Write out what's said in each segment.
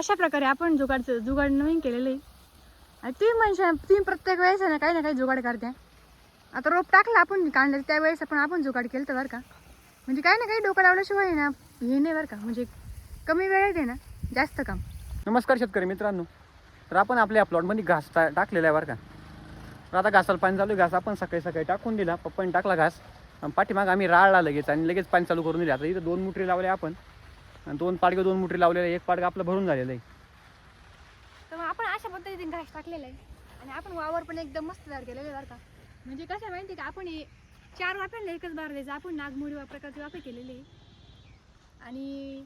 अशा प्रकारे आपण जुगाडचं जुगाड नवीन केलेलं. आहे आणि तुम्ही म्हणशा तुम्ही प्रत्येक वेळेस आहे ना काही ना काही जुगाड करते. आता रोप टाकला आपण काढलं त्यावेळेस आपण आपण जुगाड केलं तर बरं का. म्हणजे काही ना काही डोकं लावल्याशिवाय आहे ना हे नाही बरं का. म्हणजे कमी वेळेत आहे ना जास्त काम. नमस्कार शेतकरी मित्रांनो. तर आपण आपल्या प्लॉटमध्ये घास टा टाकलेला आहे बरं का. तर आता घासाला पाणी चालू आहे. घास आपण सकाळी सकाळी टाकून दिला. पप्पाने टाकला घास. आणि पाठीमाग आम्ही राळला लगेच आणि लगेच पाणी चालू करून दिलं. आता इथं दोन मुटरी लावले आपण. आणि दोन पाडगे दोन मुटरी लावलेले आहे. एक पाडगं आपलं भरून झालेलं आहे. तर मग आपण अशा पद्धतीने घास टाकलेला आहे. आणि आपण वावर पण एकदम मस्त तयार केलेलं आहे बरं का. म्हणजे कसं आहे माहिती आहे का? आपण हे चार वाफ्यांना एकच बार द्यायचं. आपण नागमोडी वा प्रकारचे वाफे केलेले आहे. आणि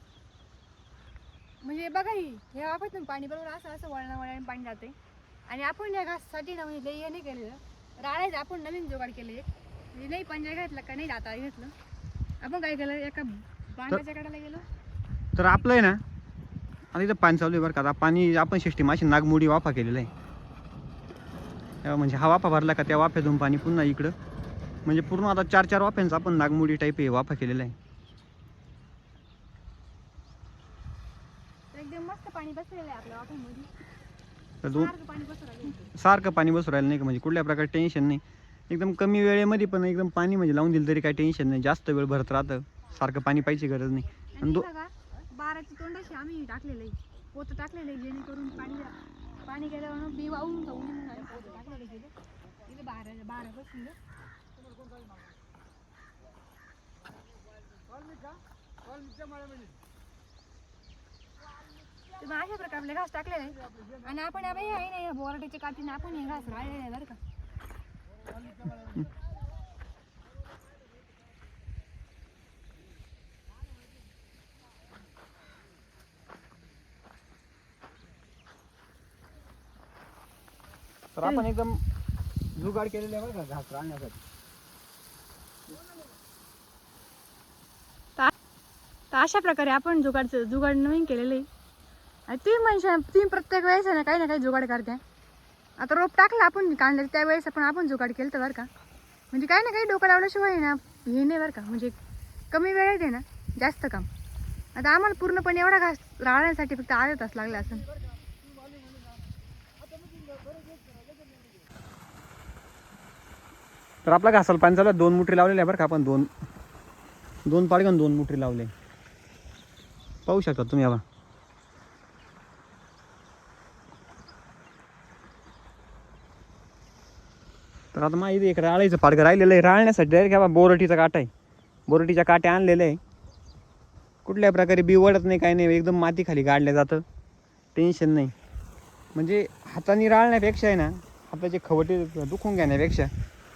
म्हणजे बघा ही ह्या वाफेतून पाणी बरोबर असं असं वळणा वळण पाणी जाते आणि आपण या घासासाठी ना म्हणजे लई हे नाही केलेलं. राळायचं आपण नवीन जोगाड केले म्हणजे नाही पंजा घातला का? नाही दाता घेतलं. आपण काय केलं? एका बांधाच्या कडाला गेलो. तर आपलं आहे ना आता इथं पाणी चालू आहे बरं का. आता पाणी आपण शिष्टी माशी नागमोडी वाफा केलेला आहे. तेव्हा म्हणजे हा वाफा भरला का त्या वाफ्यातून पाणी पुन्हा इकडं. म्हणजे पूर्ण आता चार चार वाफ्यांचा आपण नागमोडी टाईप हे वाफा केलेला आहे. दोन सारखं पाणी बसू राहिलं नाही का? म्हणजे कुठल्या प्रकारे टेन्शन नाही. एकदम कमी वेळेमध्ये पण एकदम पाणी म्हणजे लावून दिलं तरी काही टेन्शन नाही. जास्त वेळ भरत राहतं. सारखं पाणी पाहिजे गरज नाही. आणि दो बघा बाराची तोंडाशी आम्ही टाकलेलं. आहे पोतं टाकलेलं आहे जेणेकरून पाणी पाणी गेल्यावर बी वाहून जाऊन पोतं टाकलेलं आहे तिथे बारा बारा बसून तुम्ही अशा प्रकारे आपले घास टाकलेले आहे आणि आपण या बाई आहे ना या बोराटीच्या काठीने आपण हे घास राहिले आहे बरं का. तर आपण एकदम जुगाड केलेलं का घास राहण्यासाठी. तर अशा प्रकारे आपण जुगाड जुगाड नवीन केलेलं आहे. आणि तुम्ही म्हणशा तुम्ही प्रत्येक वेळेस आहे ना काही ना काही जुगाड करते. आता रोप टाकलं आपण कांद्याचं त्यावेळेस आपण आपण जुगाड केलं तर बरं का. म्हणजे काही ना काही डोकं लावल्याशिवाय आहे ना हे नाही बरं का. म्हणजे कमी वेळेत आहे ना जास्त काम. आता आम्हाला पूर्णपणे एवढा घास राळण्यासाठी फक्त अर्धा तास लागला असं तर आपला घासाला पाणी चालू आहे. दोन मुठरी लावलेले आहे बरं का आपण दोन. दोन पाडगे घेऊन दोन मुठरी लावले. पाहू शकता तुम्ही आता तर आता माहिती एक राळायचं पाडगं राहिलेलं आहे. राळण्यासाठी डायरेक्ट बाबा बोरटीचा काटा आहे. बोरटीच्या काटे आणलेले आहे. कुठल्या प्रकारे बिवडत नाही काही नाही एकदम मातीखाली गाडलं जातं. टेन्शन नाही. म्हणजे हाताने राळण्यापेक्षा आहे ना हाताचे खवटे दुखून घेण्यापेक्षा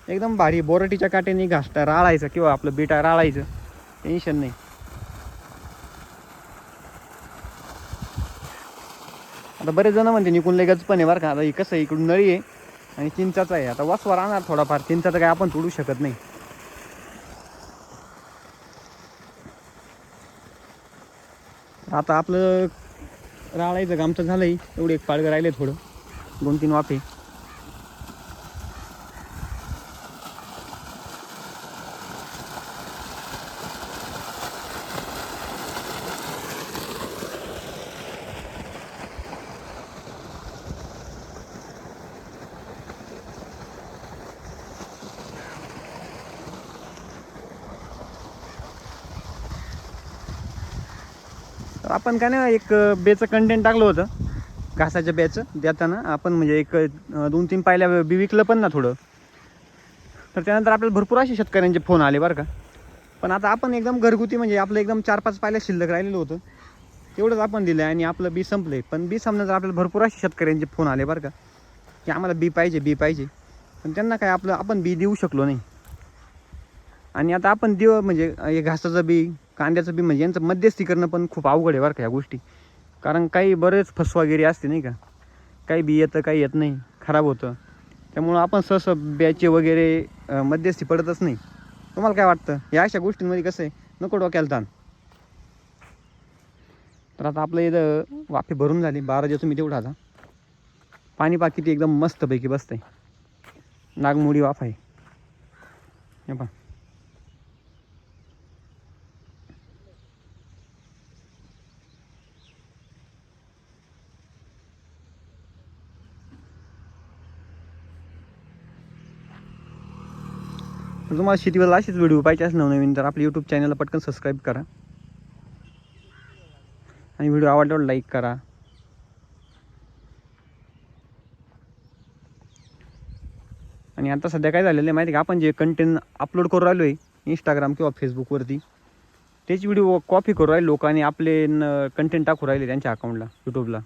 एकदम भारी बोरटीच्या काट्याने घासता राळायचं किंवा आपलं बिटा राळायचं. टेन्शन नाही. आता बरेच जण म्हणते निकून लगेच पण आहे बरं का. आता हे कसं आहे इकडून नळी आहे आणि चिंचाचा आहे. आता वासवा राहणार थोडाफार. चिंचाचं काय आपण तोडू शकत नाही. आता आपलं राळायचं कामचं झालंय. एवढे एक पाळगं राहिले थोडं. दोन तीन वाफे. आपण काय ना एक बेचं कंटेंट टाकलं होतं. घासाच्या बेचं देताना आपण म्हणजे एक दोन तीन पायल्या बी विकलं पण ना थोडं. तर त्यानंतर आपल्याला भरपूर असे शेतकऱ्यांचे फोन आले बरं का. पण आता आपण एकदम घरगुती म्हणजे आपलं एकदम चार पाच पायल्या शिल्लक राहिलेलं होतं. तेवढंच आपण दिलं आणि आपलं बी संपलं पण बी संपल्यानंतर आपल्याला भरपूर असे शेतकऱ्यांचे फोन आले बरं का. की आम्हाला बी पाहिजे बी पाहिजे. पण त्यांना काय आपलं आपण बी देऊ शकलो नाही. आणि आता आपण देऊ म्हणजे हे घासाचं बी कांद्याचं बी म्हणजे यांचं मध्यस्थी करणं पण खूप अवघड आहे बरं का या गोष्टी. कारण काही बरेच फसवागिरी असते नाही का? काही बी येतं काही येत नाही. खराब होतं. त्यामुळं आपण सहसं ब्याचे वगैरे मध्यस्थी पडतच नाही. तुम्हाला काय वाटतं? या अशा गोष्टींमध्ये कसं आहे? नको डोक्याला ताण. तर आता आपलं इथं वाफे भरून झाली. बारा दिवस तुम्ही तेवढा आता पाणी पा किती एकदम मस्तपैकी बसतंय. नागमोडी वाफ आहे. हे पहा. तर तुम्हाला शेतीबद्दल असेच व्हिडिओ पाहिजे असं नवनवीन तर आपल्या यूट्यूब चॅनलला पटकन सबस्क्राईब करा. आणि व्हिडिओ आवडल्यावर लाईक करा. आणि आता सध्या काय झालेलं आहे माहिती का? आपण जे कंटेंट अपलोड करू राहिलो आहे इंस्टाग्राम किंवा फेसबुकवरती तेच व्हिडिओ कॉपी करू राहिले लोक आणि आपले कंटेंट टाकू राहिले त्यांच्या अकाउंटला यूट्यूबला